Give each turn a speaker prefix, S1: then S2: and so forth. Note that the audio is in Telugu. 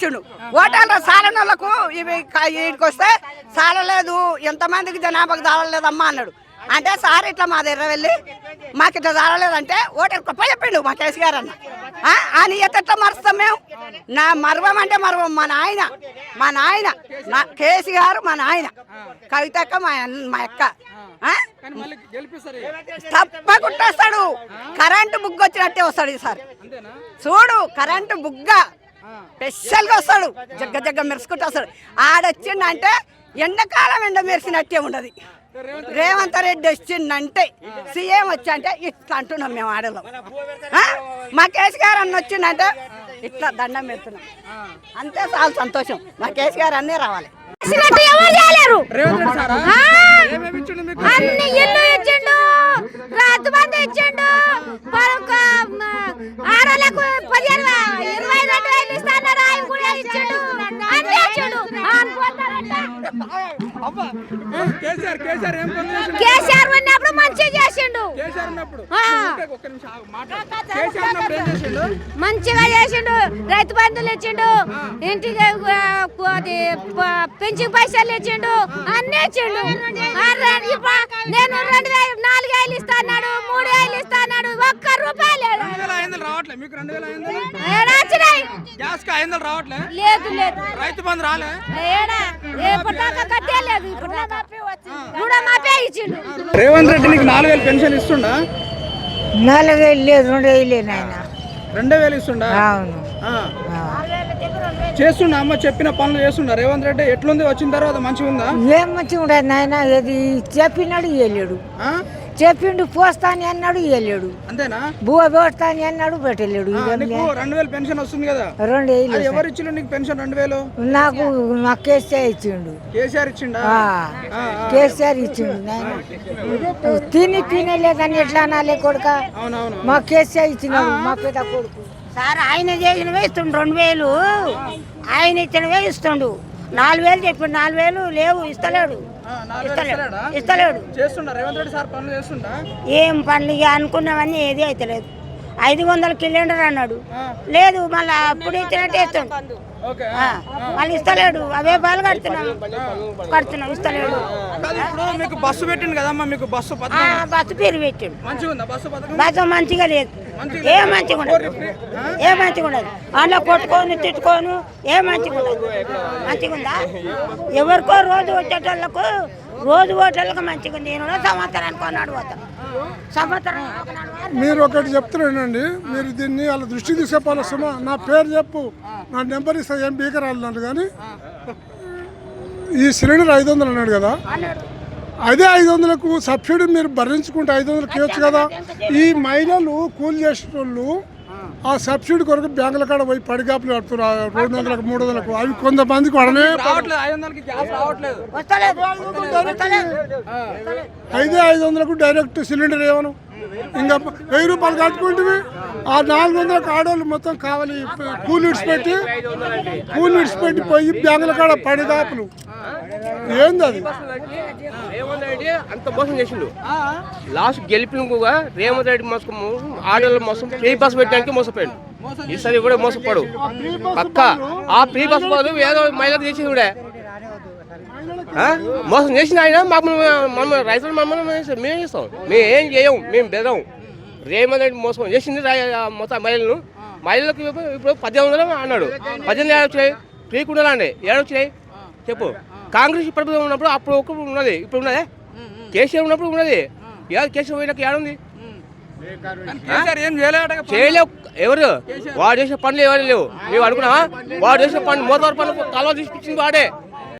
S1: ఇచ్చిండు ఓటర్ల సాలనోళ్ళకు ఇవి క- ఈడికి వస్తే సాలలేదు ఎంతమందికి జనాభాకు దాడలేదమ్మా అన్నాడు. అంటే సార్ ఇట్లా మా దగ్గర వెళ్ళి మాకు ఇట్లా దాడలేదంటే ఓటర్ గొప్ప చెప్పిండు మా కేసీఆర్ అన్న. ఆ, ఆయన ఎట్లా మరుస్తాం మేము? నా మర్వం అంటే మర్వం మా నాయన మా నాయన నా కేసీఆర్ మా నాయన. కవితక్క మా మా అక్క. తప్పకుండా వస్తాడు. కరెంటు బుగ్గ వచ్చినట్టే వస్తాడు ఈసారి. చూడు కరెంటు బుగ్గ. స్పెషల్గా వస్తాడు. జగ్గ జగ్గ మెరుసుకుంటూ వస్తాడు. ఆడొచ్చిండంటే ఎండాకాలం ఎండ మెరిసినట్టే ఉండదు. రేవంత్ రెడ్డి వచ్చిండంటే సీఎం వచ్చంటే ఇట్లా అంటున్నాం మేము ఆడలో? మా కేసీఆర్ అన్న వచ్చిండంటే ఇట్లా దండం పెడుతున్నాం. అంతే చాలా సంతోషం. మా కేసీఆర్ అన్నీ రావాలి.
S2: చేసినట్టు ఎవరు చేయలేరు?
S3: రేవంత్ రెడ్డి సారా?
S2: ఆ,
S3: ఏమేమి ఇచ్చిండు మీకు?
S2: అన్ని ఇల్లు ఇచ్చిండు. ఇచ్చిండు.
S3: కేసీఆర్
S2: ఉన్నప్పుడు
S3: ఏం చేసిండు?
S2: మంచిగా చేసిండు. రైతు బంధువులు ఇచ్చిండు. ఇంటికి ఆ, అది ప- పెన్షన్ పైసలు ఇచ్చిండు. అన్ని ఇచ్చిండు. నేను రెండు వేలు నాలుగు వేలు ఇస్తా అన్నాడు. మూడు వేలు ఇస్తా అన్నాడు. ఒక్క రూపాయి లేదు.
S3: మీకు రెండు వేల ఐదు గ్యాస్కి ఐదు రావట్లే?
S2: లేదు లేదు.
S3: రైతు బంధు రాలే? రేవంత్ రెడ్డి నీకు నాలుగు వేలు పెన్షన్ ఇస్తుండా?
S4: నాలుగు వేలు లేదు రెండు వేలు నాయన.
S3: రెండే వేలు ఇస్తుండా?
S4: అవును.
S3: అమ్మ చెప్పిన పనులు చేస్తుండా? రేవంత్ రెడ్డి ఎట్లుంది? వచ్చిన తర్వాత మంచిగా ఉందా
S4: ఏం మంచిగా ఉండదు నాయన ఇది చెప్పినాడు వెళ్ళాడు
S3: ఆ?
S4: చెప్పిండు పోస్తాని అన్నాడు వెళ్ళాడు.
S3: అంతేనా?
S4: బువ్వ పోస్తాని అన్నాడు పెట్టలేడు
S3: రెండు వేలు పెన్షన్ వస్తుంది కదా?
S4: రెండు
S3: అది
S4: వేలు
S3: ఎవరు ఇచ్చిండు నీకు పెన్షన్ రెండు వేలు?
S4: నాకు మా కేసీఆర్ ఇచ్చిండు.
S3: కేసీఆర్ ఇచ్చిండా.
S4: కేసీఆర్ ఇచ్చిండు. తిని తినలేదని ఎట్లా అనాలే కొడుక? మా కేసీఆర్ ఇచ్చినాడు మా పెద్ద కొడుకు.
S5: సార్ ఆయన చేసినవే ఇస్తుండు రెండు వేలు. ఆయన ఇచ్చినవే ఇస్తుండు. నాలుగు వేలు చెప్పిండు నాలుగు వేలు లేవు ఇస్తలేడు. ఇస్తలేడు.
S3: ఇస్తలేడా?
S5: ఏం పనులు అనుకున్నవన్నీ ఏది అయితలేదు. ఐదు వందల కిలోమీటర్ అన్నాడు. లేదు మళ్ళీ అప్పుడు ఇచ్చినట్టే ఆ, మళ్ళీ ఇస్తలేడు. అవే పాలు కడుతున్నాం. కడుతున్నాం ఇస్తలేడు.
S3: మీకు బస్సు పెట్టిండు కదమ్మా మీకు బస్సు
S5: బస్సు పేరు పెట్టిండు.
S3: బస్సు
S5: మంచిగా లేదు.
S3: మంచిగా
S5: ఏ? మంచిగా ఉండదు. ఏ మంచిగా ఉండదు. అందులో కొట్టుకొని తిట్టుకోను ఏ మంచిగా ఉండదు. మంచిగా ఉందా? ఎవరికో రోజు వచ్చేటోళ్ళకు రోజు పోయేటోళ్ళకి మంచిగా ఉంది నేను సంవత్సరానికి కొన్నాడు పోతాను
S6: మీరు ఒకటి చెప్తున్నానండి. మీరు దీన్ని వాళ్ళ దృష్టి తీసుకెప్పాలి సుమా నా పేరు చెప్పు. నా నెంబర్ ఇస్తా. ఏం బీకర్ అన్నాడు కానీ. ఈ సిలిండర్ ఐదు వందలు అన్నాడు కదా. అదే ఐదు వందలకు సబ్సిడీ మీరు భరించుకుంటే ఐదు వందలకి ఇవ్వచ్చు కదా. ఈ మహిళలు కూలి చేసేటోళ్ళు ఆ సబ్సిడీ కొరకు బ్యాంకుల కాడ పోయి పడిగాపులు కడుతున్నారు. ఆ రెండు వందలకు మూడు వందలకు. అవి కొంతమందికి వాడనే
S3: రావట్లేదు ఐదు
S6: ఐదే వందలకు డైరెక్ట్ సిలిండర్ ఏమను? ఇంకా వెయ్యి రూపాయలు కట్టుకుంటే ఆ నాలుగు వందలకు ఆడవాళ్ళు మొత్తం కావాలి కూలి ఇడిచిపెట్టి కూలి ఇడిచిపెట్టి పోయి బ్యాంకుల కాడ పడిగాపులు. ఏంది అది?
S7: రేవంత్ రెడ్డి అంత మోసం చేసిండు. లాస్ట్ గెలిపిన రేవంత్ రెడ్డి మోసం ఆడవాళ్ళ మోసం ఫ్రీ బస్ పెట్టడానికి మోసపోయాడు. ఈసారి కూడా మోసపోడు. పక్క. ఆ ఫ్రీ బస్ బదులు ఏదో మహిళకు చేసి కూడా. మోసం చేసిన ఆయన మాకు మనం రైతులు మమ్మల్ని మేము చేస్తాం. మేము ఏం చేయం మేము బెదం రేవంత్ రెడ్డి మోసం చేసింది మొత్తం మహిళలను మహిళలకు ఇప్పుడు పద్దెనిమిది వందలు అన్నాడు. పద్దెనిమిది ఏడు వచ్చినాయి ఫ్రీ కుండలా అండి ఏడు వచ్చినాయి చెప్పు. కాంగ్రెస్ ప్రభుత్వం ఉన్నప్పుడు అప్పుడు ఒక ఉన్నది. ఇప్పుడు ఉన్నదే? కేసీఆర్ ఉన్నప్పుడు ఉన్నది. ఏదో కేసీఆర్ పోయినాక ఏడుంది చేయలేవు. ఎవరు? వాడు చేసే పనులు ఎవరు లేవు? మేము అనుకున్నావా? వాడు చేసే పనులు మోతారు పనులు కాలువ తీసుకొచ్చింది వాడే.